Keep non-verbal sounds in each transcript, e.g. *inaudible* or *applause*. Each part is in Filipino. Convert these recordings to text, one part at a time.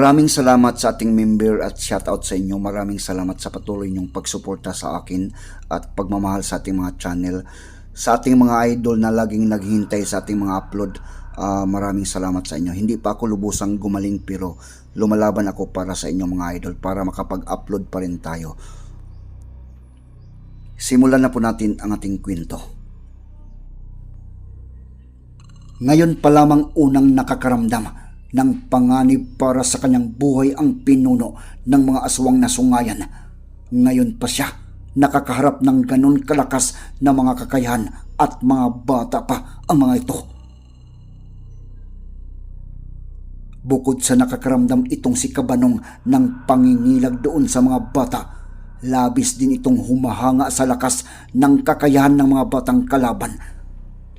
Maraming salamat sa ating member at shoutout sa inyo. Maraming salamat sa patuloy niyong pagsuporta sa akin at pagmamahal sa ating mga channel. Sa ating mga idol na laging naghihintay sa ating mga upload, ah, maraming salamat sa inyo. Hindi pa ako lubusang gumaling pero lumalaban ako para sa inyo mga idol para makapag-upload pa rin tayo. Simulan na po natin ang ating kwento. Ngayon pa lamang unang nakakaramdam ng panganib para sa kanyang buhay ang pinuno ng mga aswang na sungayan. Ngayon pa siya nakakaharap ng ganon kalakas na mga kakayahan at mga bata pa ang mga ito. Bukod sa nakakaramdam itong si Kabanong ng pangingilag doon sa mga bata, labis din itong humahanga sa lakas ng kakayahan ng mga batang kalaban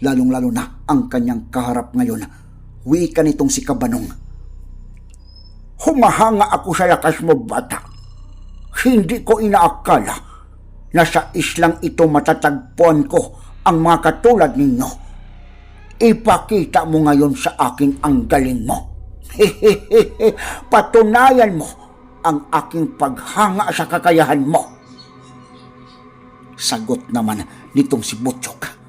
lalong-lalo na ang kanyang kaharap ngayon. Wika nitong si Kabanong. Humahanga ako sa lakas mo, bata. Hindi ko inaakala na sa islang ito matatagpuan ko ang mga katulad ninyo. Ipakita mo ngayon sa akin ang galing mo. *laughs* Patunayan mo ang aking paghanga sa kakayahan mo. Sagot naman nitong si Butchok.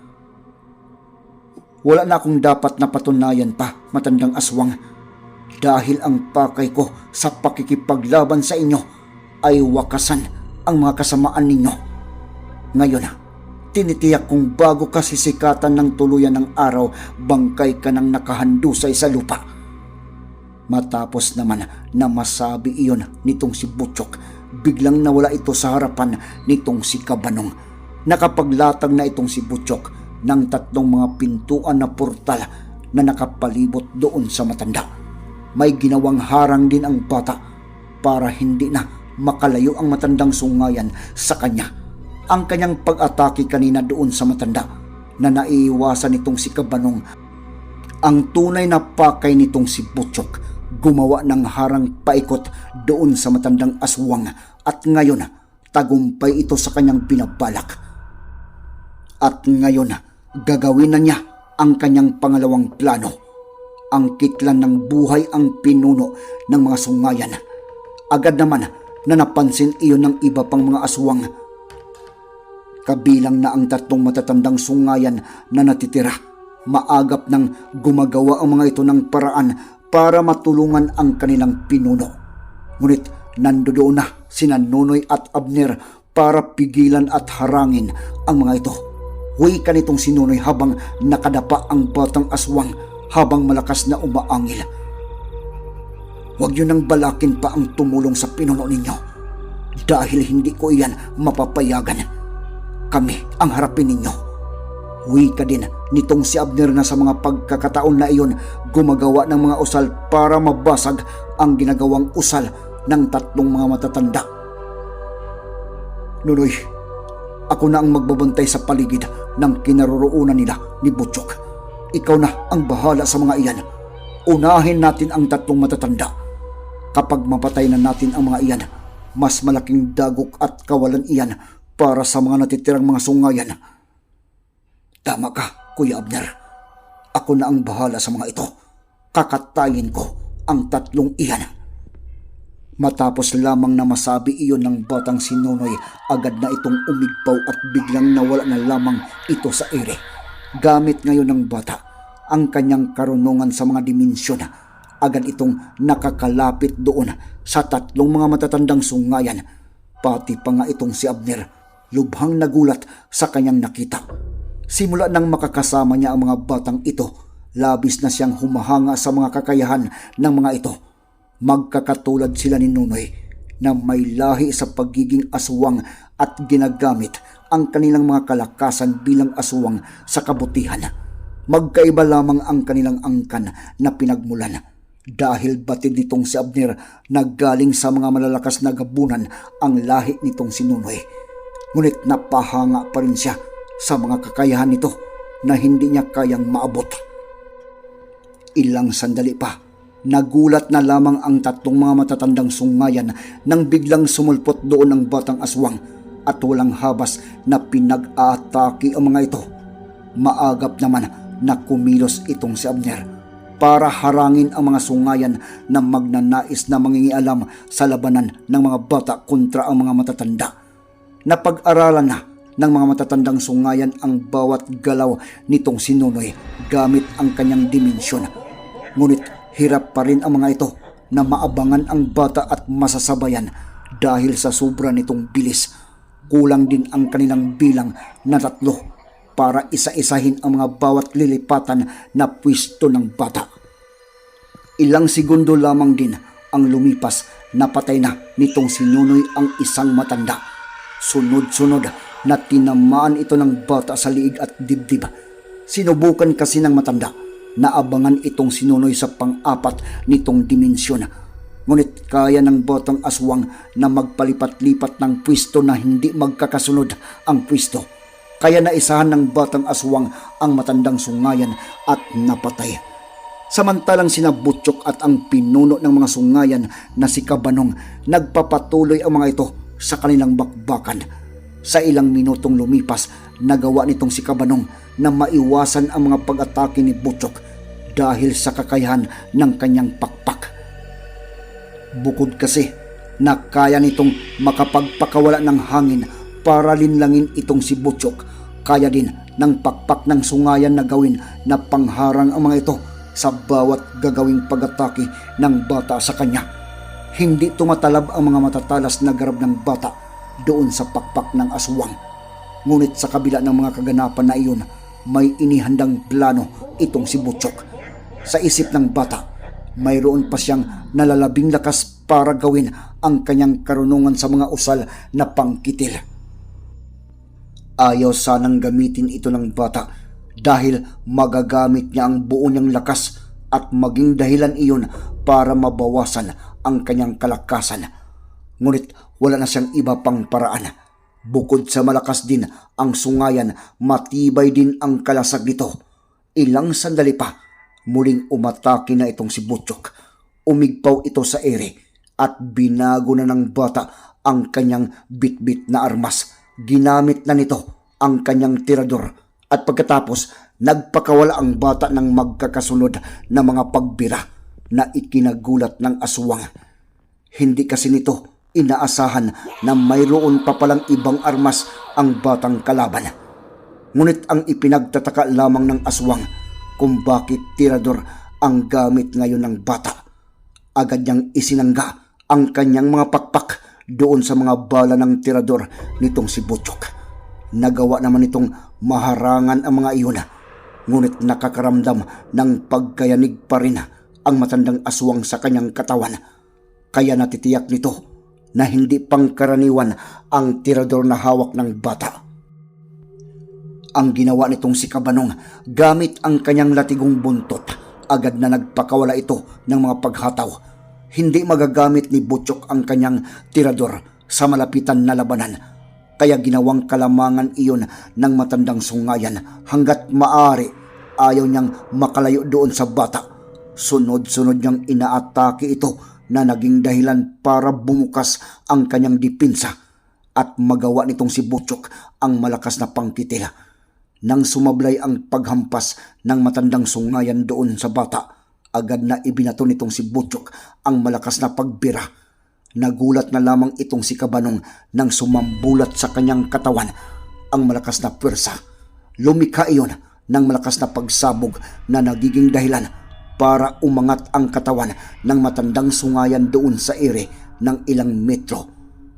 Wala na akong dapat na patunayan pa, matandang aswang. Dahil ang pakay ko sa pakikipaglaban sa inyo ay wakasan ang mga kasamaan ninyo. Ngayon, tinitiyak kong bago ka sisikatan ng tuluyan ng araw, bangkay ka ng nakahandusay sa lupa. Matapos naman na masabi iyon nitong si Butchok, biglang nawala ito sa harapan nitong si Kabanong. Nakapaglatag na itong si Butchok ng tatlong mga pintuan na portal na nakapalibot doon sa matanda. May ginawang harang din ang bata para hindi na makalayo ang matandang sungayan sa kanya. Ang kanyang pag-atake kanina doon sa matanda na naiiwasan nitong si Kabanong. Ang tunay na pakay nitong si Butchok gumawa ng harang paikot doon sa matandang aswang at ngayon tagumpay ito sa kanyang binabalak. At ngayon gagawin na niya ang kanyang pangalawang plano. Ang kitlan ng buhay ang pinuno ng mga sungayan. Agad naman na napansin iyon ng iba pang mga aswang. Kabilang na ang tatlong matatandang sungayan na natitira. Maagap nang gumagawa ang mga ito ng paraan para matulungan ang kanilang pinuno. Ngunit nandoon na sina Nonoy at Abner para pigilan at harangin ang mga ito. Huwi ka nitong sinunoy habang nakadapa ang batang aswang habang malakas na umaangil. Huwag yun nang balakin pa ang tumulong sa pinuno ninyo dahil hindi ko iyan mapapayagan. Kami ang harapin ninyo. Huwi ka din nitong si Abner na sa mga pagkakataon na iyon gumagawa ng mga usal para mabasag ang ginagawang usal ng tatlong mga matatanda. Nunoy, ako na ang magbabantay sa paligid ng kinaroroonan nila ni Butchok. Ikaw na ang bahala sa mga iyan. Unahin natin ang tatlong matatanda. Kapag mapatay na natin ang mga iyan, mas malaking dagok at kawalan iyan para sa mga natitirang mga sungayan. Tama ka, Kuya Abner. Ako na ang bahala sa mga ito. Kakatayin ko ang tatlong iyan. Matapos lamang na masabi iyon ng batang si Nonoy, agad na itong umigpaw at biglang nawala na lamang ito sa ere. Gamit ngayon ng bata ang kanyang karunungan sa mga dimensyon. Agad itong nakakalapit doon sa tatlong mga matatandang sungayan. Pati pa nga itong si Abner, lubhang nagulat sa kanyang nakita. Simula nang makakasama niya ang mga batang ito, labis na siyang humahanga sa mga kakayahan ng mga ito magkakatulad sila ni Nunoy na may lahi sa pagiging aswang at ginagamit ang kanilang mga kalakasan bilang aswang sa kabutihan. Magkaiba lamang ang kanilang angkan na pinagmulan dahil batid nitong si Abner na galing sa mga malalakas na gabunan ang lahi nitong si Nunoy. Ngunit napahanga pa rin siya sa mga kakayahan nito na hindi niya kayang maabot. Ilang sandali pa Nagulat na lamang ang tatlong mga matatandang sungayan nang biglang sumulpot doon ng batang aswang at walang habas na pinag-aatake ang mga ito. Maagap naman na kumilos itong si Abner para harangin ang mga sungayan na magnanais na mangingialam sa labanan ng mga bata kontra ang mga matatanda. Napag-aralan na ng mga matatandang sungayan ang bawat galaw nitong sinunoy gamit ang kanyang dimensyon. Ngunit hirap pa rin ang mga ito na maabangan ang bata at masasabayan dahil sa sobra nitong bilis. Kulang din ang kanilang bilang na tatlo para isa-isahin ang mga bawat lilipatan na pwisto ng bata. Ilang segundo lamang din ang lumipas na patay na nitong sinunoy ang isang matanda. Sunod-sunod na tinamaan ito ng bata sa liig at dibdib. Sinubukan kasi ng matanda na abangan itong sinunoy sa pang-apat nitong dimensyon. Ngunit kaya ng batang aswang na magpalipat-lipat ng pwisto na hindi magkakasunod ang pwisto. Kaya naisahan ng batang aswang ang matandang sungayan at napatay. Samantalang sina Butchok at ang pinuno ng mga sungayan na si Kabanong nagpapatuloy ang mga ito sa kanilang bakbakan. Sa ilang minutong lumipas, nagawa nitong si Kabanong na maiwasan ang mga pag-atake ni Butchok dahil sa kakayahan ng kanyang pakpak. Bukod kasi na kaya nitong makapagpakawala ng hangin para linlangin itong si Butchok, kaya din ng pakpak ng sungayan na gawin na pangharang ang mga ito sa bawat gagawing pag-atake ng bata sa kanya. Hindi tumatalab ang mga matatalas na garab ng bata doon sa pakpak ng aswang. Ngunit sa kabila ng mga kaganapan na iyon, may inihandang plano itong si Butchok. Sa isip ng bata, mayroon pa siyang nalalabing lakas para gawin ang kanyang karunungan sa mga usal na pangkitil. Ayaw sanang gamitin ito ng bata dahil magagamit niya ang buo niyang lakas at maging dahilan iyon para mabawasan ang kanyang kalakasan. Ngunit wala na siyang iba pang paraan. Bukod sa malakas din ang sungayan, matibay din ang kalasag nito. Ilang sandali pa, muling umatake na itong si Butchok. Umigpaw ito sa ere at binago na ng bata ang kanyang bitbit na armas. Ginamit na nito ang kanyang tirador at pagkatapos nagpakawala ang bata ng magkakasunod na mga pagbira na ikinagulat ng aswang. Hindi kasi nito inaasahan na mayroon pa palang ibang armas ang batang kalaban. Ngunit ang ipinagtataka lamang ng aswang kung bakit tirador ang gamit ngayon ng bata. Agad niyang isinangga ang kanyang mga pakpak doon sa mga bala ng tirador nitong si Butchok. Nagawa naman itong maharangan ang mga iyon. Ngunit nakakaramdam ng pagkayanig pa rin ang matandang aswang sa kanyang katawan. Kaya natitiyak nito na hindi pangkaraniwan ang tirador na hawak ng bata. Ang ginawa nitong si Kabanong gamit ang kanyang latigong buntot, agad na nagpakawala ito ng mga paghataw. Hindi magagamit ni Butchok ang kanyang tirador sa malapitan na labanan kaya ginawang kalamangan iyon ng matandang sungayan hanggat maari ayaw niyang makalayo doon sa bata. Sunod-sunod niyang inaatake ito na naging dahilan para bumukas ang kanyang dipinsa at magawa nitong si Butchok ang malakas na pangkitila. Nang sumablay ang paghampas ng matandang sungayan doon sa bata, agad na ibinato nitong si Butchok ang malakas na pagbira Nagulat na lamang itong si Kabanong nang sumambulat sa kanyang katawan ang malakas na pwersa. Lumikha iyon ng malakas na pagsabog na nagiging dahilan para umangat ang katawan ng matandang sungayan doon sa ere ng ilang metro.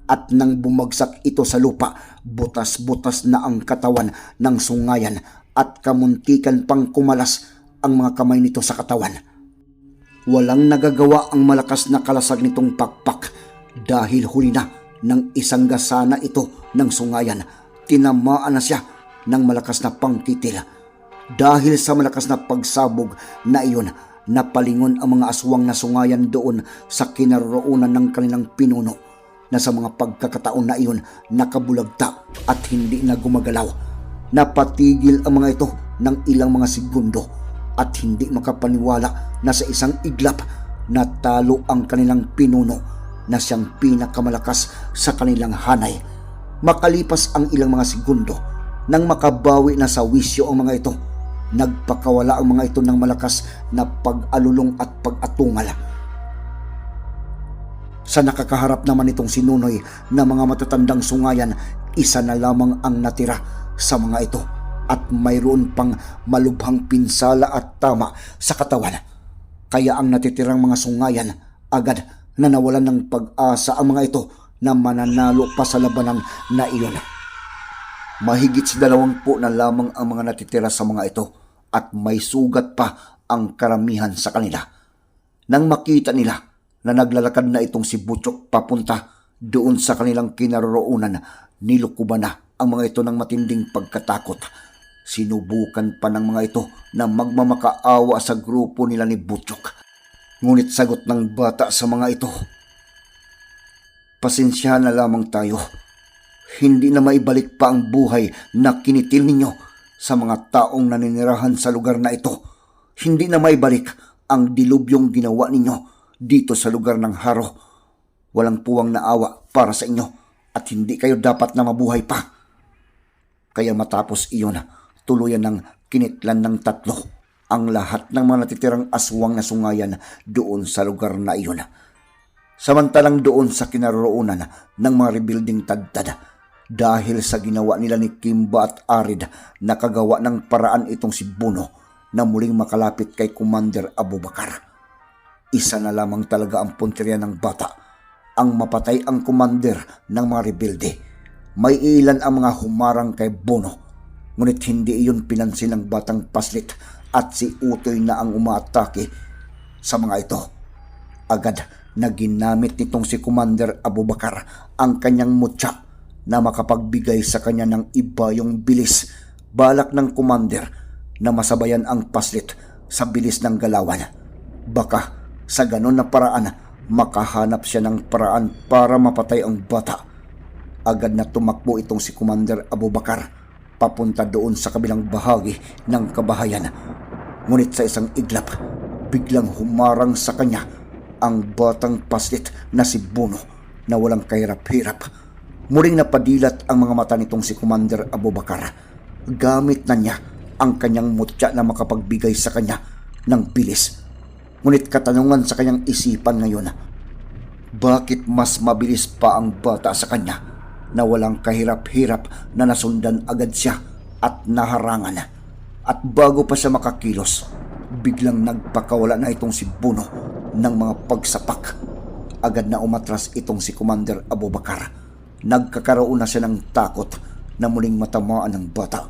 At nang bumagsak ito sa lupa, butas-butas na ang katawan ng sungayan at kamuntikan pang kumalas ang mga kamay nito sa katawan. Walang nagagawa ang malakas na kalasag nitong pakpak dahil huli na ng isang gasana ito ng sungayan. Tinamaan na siya ng malakas na pangkitil. Dahil sa malakas na pagsabog na iyon, napalingon ang mga aswang na sungayan doon sa kinaroroonan ng kanilang pinuno na sa mga pagkakataon na iyon nakabulagta at hindi na gumagalaw. Napatigil ang mga ito ng ilang mga segundo at hindi makapaniwala na sa isang iglap natalo ang kanilang pinuno na siyang pinakamalakas sa kanilang hanay. Makalipas ang ilang mga segundo nang makabawi na sa wisyo ang mga ito, nagpakawala ang mga ito ng malakas na pag-alulong at pag-atungal. Sa nakakaharap naman itong sinunoy na mga matatandang sungayan, isa na lamang ang natira sa mga ito at mayroon pang malubhang pinsala at tama sa katawan. Kaya ang natitirang mga sungayan agad na nawalan ng pag-asa ang mga ito na mananalo pa sa labanan na iyon. Mahigit sa dalawang po na lamang ang mga natitira sa mga ito at may sugat pa ang karamihan sa kanila. Nang makita nila na naglalakad na itong si Butchok papunta doon sa kanilang kinaroroonan, nilukuban na ang mga ito ng matinding pagkatakot. Sinubukan pa ng mga ito na magmamakaawa sa grupo nila ni Butchok. Ngunit sagot ng bata sa mga ito, Pasensya na lamang tayo. Hindi na maibalik pa ang buhay na kinitil ninyo sa mga taong naninirahan sa lugar na ito. Hindi na maibalik ang dilubyong ginawa ninyo dito sa lugar ng haro. Walang puwang naawa para sa inyo at hindi kayo dapat na mabuhay pa. Kaya matapos iyon, tuluyan ng kinitlan ng tatlo ang lahat ng mga natitirang aswang na sungayan doon sa lugar na iyon. Samantalang doon sa kinaroroonan ng mga rebuilding tadtad, dahil sa ginawa nila ni Kimba at Arid, nakagawa ng paraan itong si Buno na muling makalapit kay Commander Abubakar. Isa na lamang talaga ang punteriya ng bata, ang mapatay ang commander ng mga rebelde. May ilan ang mga humarang kay Bono, ngunit hindi iyon pinansin ng batang paslit at si Utoy na ang umaatake sa mga ito. Agad na ginamit nitong si Commander Abubakar ang kanyang mutya na makapagbigay sa kanya ng iba yung bilis balak ng commander na masabayan ang paslit sa bilis ng galawan. Baka sa ganon na paraan makahanap siya ng paraan para mapatay ang bata. Agad na tumakbo itong si Commander Abubakar papunta doon sa kabilang bahagi ng kabahayan. Ngunit sa isang iglap, biglang humarang sa kanya ang batang paslit na si Bono na walang kahirap-hirap. Muling napadilat ang mga mata nitong si Commander Abubakar. Gamit na niya ang kanyang mutya na makapagbigay sa kanya ng bilis. Ngunit katanungan sa kanyang isipan ngayon, bakit mas mabilis pa ang bata sa kanya na walang kahirap-hirap na nasundan agad siya at naharangan? At bago pa siya makakilos, biglang nagpakawala na itong si Buno ng mga pagsapak. Agad na umatras itong si Commander Abubakar. Nagkakaroon na siya ng takot na muling matamaan ng bata.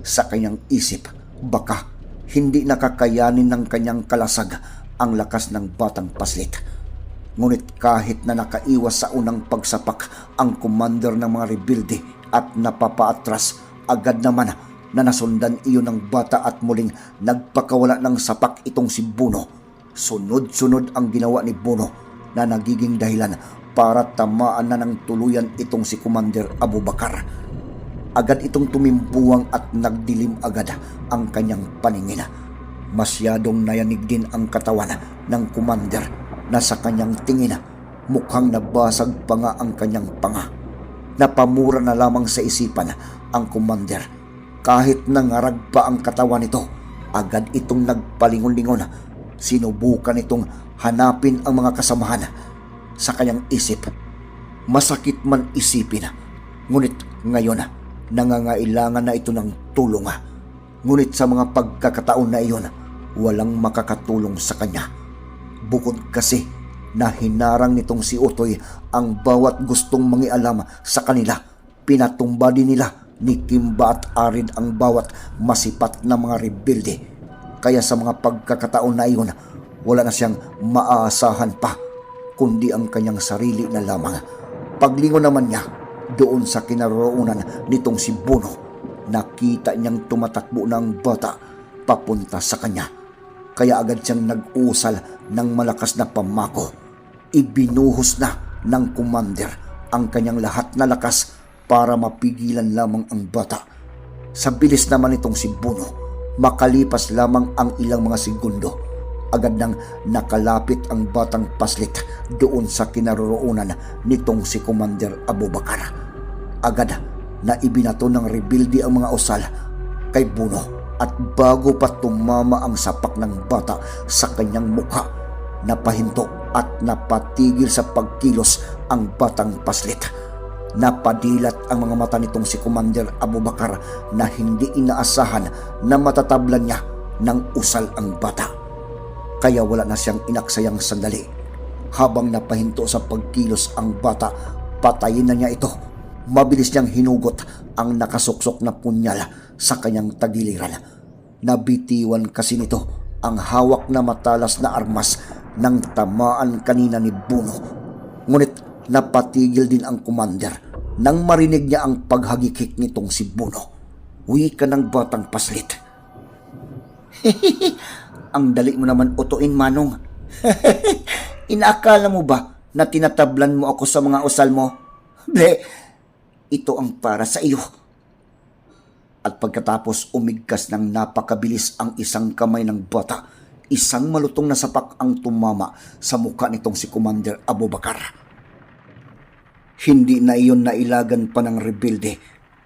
Sa kanyang isip, baka hindi nakakayanin ng kanyang kalasag ang lakas ng batang paslit. Ngunit kahit na nakaiwas sa unang pagsapak ang commander ng mga rebelde at napapaatras, agad naman na nasundan iyon ng bata at muling nagpakawala ng sapak itong si Buno. Sunod-sunod ang ginawa ni Buno na nagiging dahilan para tamaan na ng tuluyan itong si Commander Abubakar. Agad itong tumimpuwang at nagdilim agad ang kanyang paningin. Masyadong nayanig din ang katawan ng commander na sa kanyang tingin mukhang nabasag pa nga ang kanyang panga. Napamura na lamang sa isipan ang commander. Kahit nangarag pa ang katawan nito, agad itong nagpalingon-lingon. Sinubukan itong hanapin ang mga kasamahan sa kanyang isip. Masakit man isipin, ngunit ngayon nangangailangan na ito ng tulong. Ngunit sa mga pagkakataon na iyon, walang makakatulong sa kanya. Bukod kasi na hinarang nitong si Utoy ang bawat gustong mangialam sa kanila. Pinatumba din nila ni Kimba at Arid ang bawat masipat na mga rebelde. Kaya sa mga pagkakataon na iyon, wala na siyang maaasahan pa, kundi ang kanyang sarili na lamang. Paglingon naman niya doon sa kinaroroonan nitong si Bono, nakita niyang tumatakbo ng bata papunta sa kanya. Kaya agad siyang nag-usal ng malakas na pamako. Ibinuhos na ng commander ang kanyang lahat na lakas para mapigilan lamang ang bata. Sa bilis naman itong si Bono, makalipas lamang ang ilang mga segundo, agad nang nakalapit ang batang paslit doon sa kinaroroonan nitong si Commander Abubakar. Agad na ibinato ng rebildi ang mga usal kay Buno at bago pa tumama ang sapak ng bata sa kanyang mukha, napahinto at napatigil sa pagkilos ang batang paslit. Napadilat ang mga mata nitong si Commander Abubakar na hindi inaasahan na matatablan niya ng usal ang bata. Kaya wala na siyang inaksayang sandali. Habang napahinto sa pagkilos ang bata, patayin na niya ito. Mabilis niyang hinugot ang nakasuksok na punyal sa kanyang tagiliran. Nabitiwan kasi nito ang hawak na matalas na armas ng tamaan kanina ni Buno. Ngunit napatigil din ang commander nang marinig niya ang paghagikik nitong si Buno. Wika ng batang paslit. *laughs* ang dali mo naman utuin, Manong. *laughs* Inaakala mo ba na tinatablan mo ako sa mga usal mo? Ble, ito ang para sa iyo. At pagkatapos umigkas ng napakabilis ang isang kamay ng bata, isang malutong na sapak ang tumama sa mukha nitong si Commander Abubakar. Hindi na iyon nailagan pa ng rebelde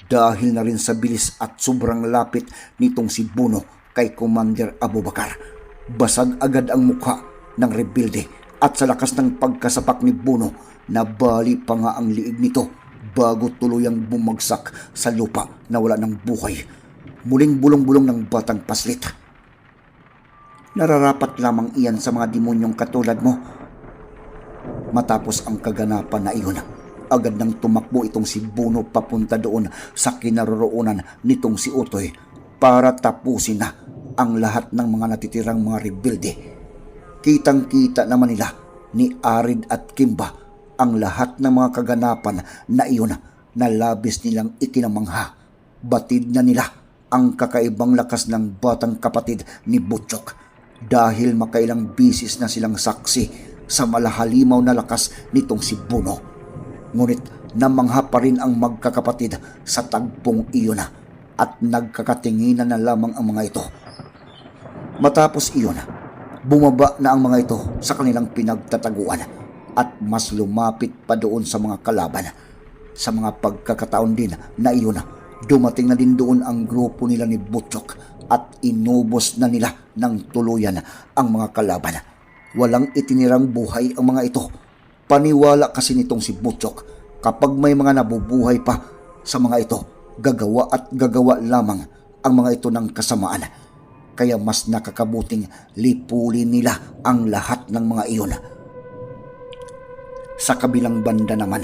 dahil na rin sa bilis at sobrang lapit nitong si Buno kay Commander Abubakar. Basag agad ang mukha ng rebelde at sa lakas ng pagkasapak ni Buno, nabali pa nga ang liig nito bago tuluyang bumagsak sa lupa na wala ng buhay. Muling bulong-bulong ng batang paslit. Nararapat lamang iyan sa mga demonyong katulad mo. Matapos ang kaganapan na iyon, agad nang tumakbo itong si Buno papunta doon sa kinaroroonan nitong si Utoy para tapusin na ang lahat ng mga natitirang mga rebelde. Kitang-kita naman nila ni Arid at Kimba ang lahat ng mga kaganapan na iyon na labis nilang ikinamangha. Batid na nila ang kakaibang lakas ng batang kapatid ni Butchok dahil makailang bisis na silang saksi sa malahalimaw na lakas nitong si Buno. Ngunit namangha pa rin ang magkakapatid sa tagpong iyon at nagkakatinginan na lamang ang mga ito. Matapos iyon, bumaba na ang mga ito sa kanilang pinagtataguan at mas lumapit pa doon sa mga kalaban. Sa mga pagkakataon din na iyon, dumating na din doon ang grupo nila ni Butchok at inubos na nila ng tuluyan ang mga kalaban. Walang itinirang buhay ang mga ito. Paniwala kasi nitong si Butchok kapag may mga nabubuhay pa sa mga ito, gagawa at gagawa lamang ang mga ito ng kasamaan. Kaya mas nakakabuting lipulin nila ang lahat ng mga iyon. Sa kabilang banda naman,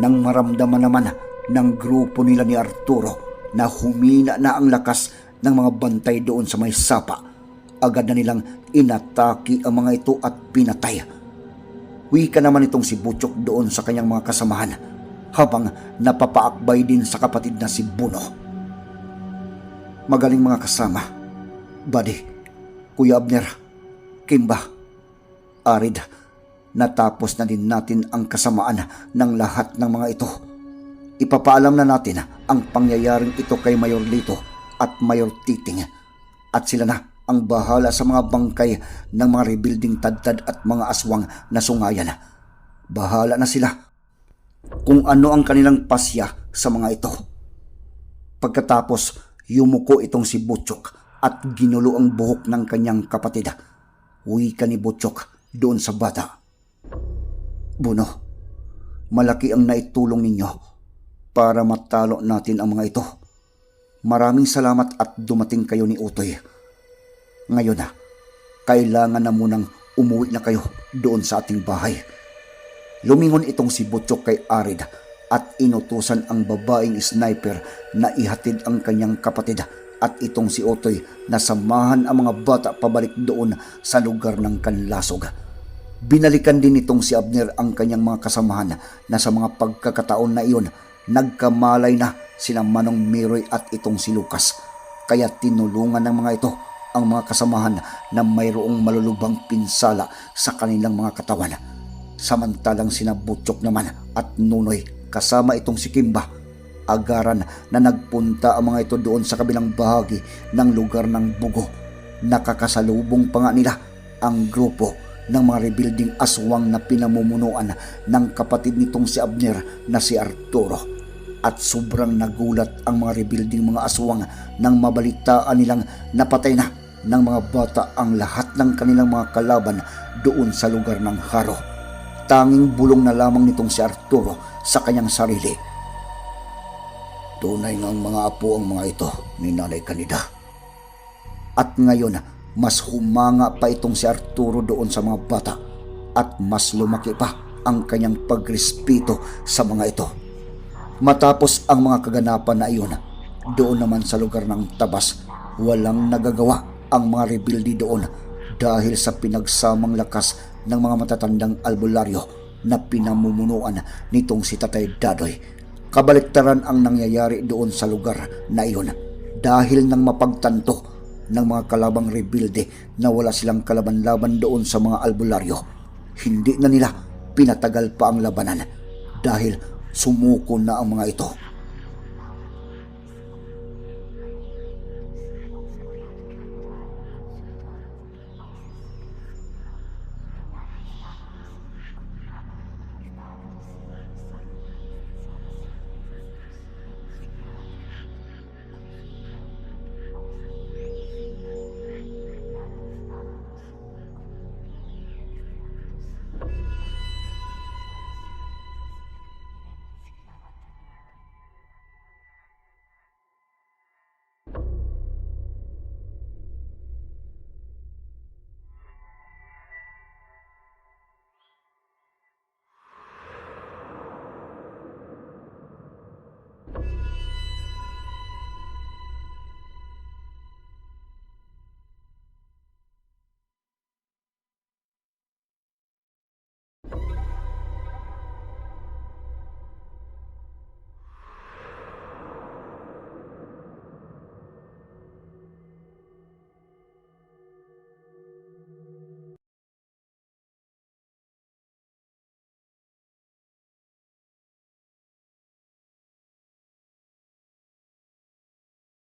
nang maramdaman naman ng grupo nila ni Arturo na humina na ang lakas ng mga bantay doon sa may sapa, agad na nilang inataki ang mga ito at pinatay. Wika naman itong si Butchok doon sa kanyang mga kasamahan habang napapaakbay din sa kapatid na si Buno. Magaling mga kasama. Buddy, Kuya Abner, Kimba, Arid, natapos na din natin ang kasamaan ng lahat ng mga ito. Ipapaalam na natin ang pangyayaring ito kay Mayor Lito at Mayor Titing at sila na ang bahala sa mga bangkay ng mga rebuilding tadtad at mga aswang na sungayan. Bahala na sila kung ano ang kanilang pasya sa mga ito. Pagkatapos, yumuko itong si Butchok at ginulo ang buhok ng kanyang kapatid. Uwi ka ni Butchok doon sa bata. Buno, malaki ang naitulong ninyo para matalo natin ang mga ito. Maraming salamat at dumating kayo ni Utoy. Ngayon na, kailangan na munang umuwi na kayo doon sa ating bahay. Lumingon itong si Butchok kay Arid at inutusan ang babaeng sniper na ihatid ang kanyang kapatid at itong si Otoy na samahan ang mga bata pabalik doon sa lugar ng kanlasog. Binalikan din itong si Abner ang kanyang mga kasamahan na sa mga pagkakataon na iyon nagkamalay na sila Manong Miroy at itong si Lucas. Kaya tinulungan ng mga ito ang mga kasamahan na mayroong malulubang pinsala sa kanilang mga katawan. Samantalang sina Butchok naman at Nunoy kasama itong si Kimba agaran na nagpunta ang mga ito doon sa kabilang bahagi ng lugar ng Bugo. Nakakasalubong pa nga nila ang grupo ng mga rebuilding aswang na pinamumunuan ng kapatid nitong si Abner na si Arturo. at sobrang nagulat ang mga rebuilding mga aswang nang mabalitaan nilang napatay na ng mga bata ang lahat ng kanilang mga kalaban doon sa lugar ng haro. Tanging bulong na lamang nitong si Arturo sa kanyang sarili. Tunay nga ang mga apo ang mga ito ni Nanay Kanida. At ngayon, mas humanga pa itong si Arturo doon sa mga bata at mas lumaki pa ang kanyang pagrespeto sa mga ito. Matapos ang mga kaganapan na iyon, doon naman sa lugar ng Tabas, walang nagagawa ang mga rebuildi doon dahil sa pinagsamang lakas ng mga matatandang albularyo na pinamumunuan nitong si Tatay Dadoy. Kabaliktaran ang nangyayari doon sa lugar na iyon dahil nang mapagtanto ng mga kalabang rebuilde na wala silang kalaban-laban doon sa mga albularyo. Hindi na nila pinatagal pa ang labanan dahil sumuko na ang mga ito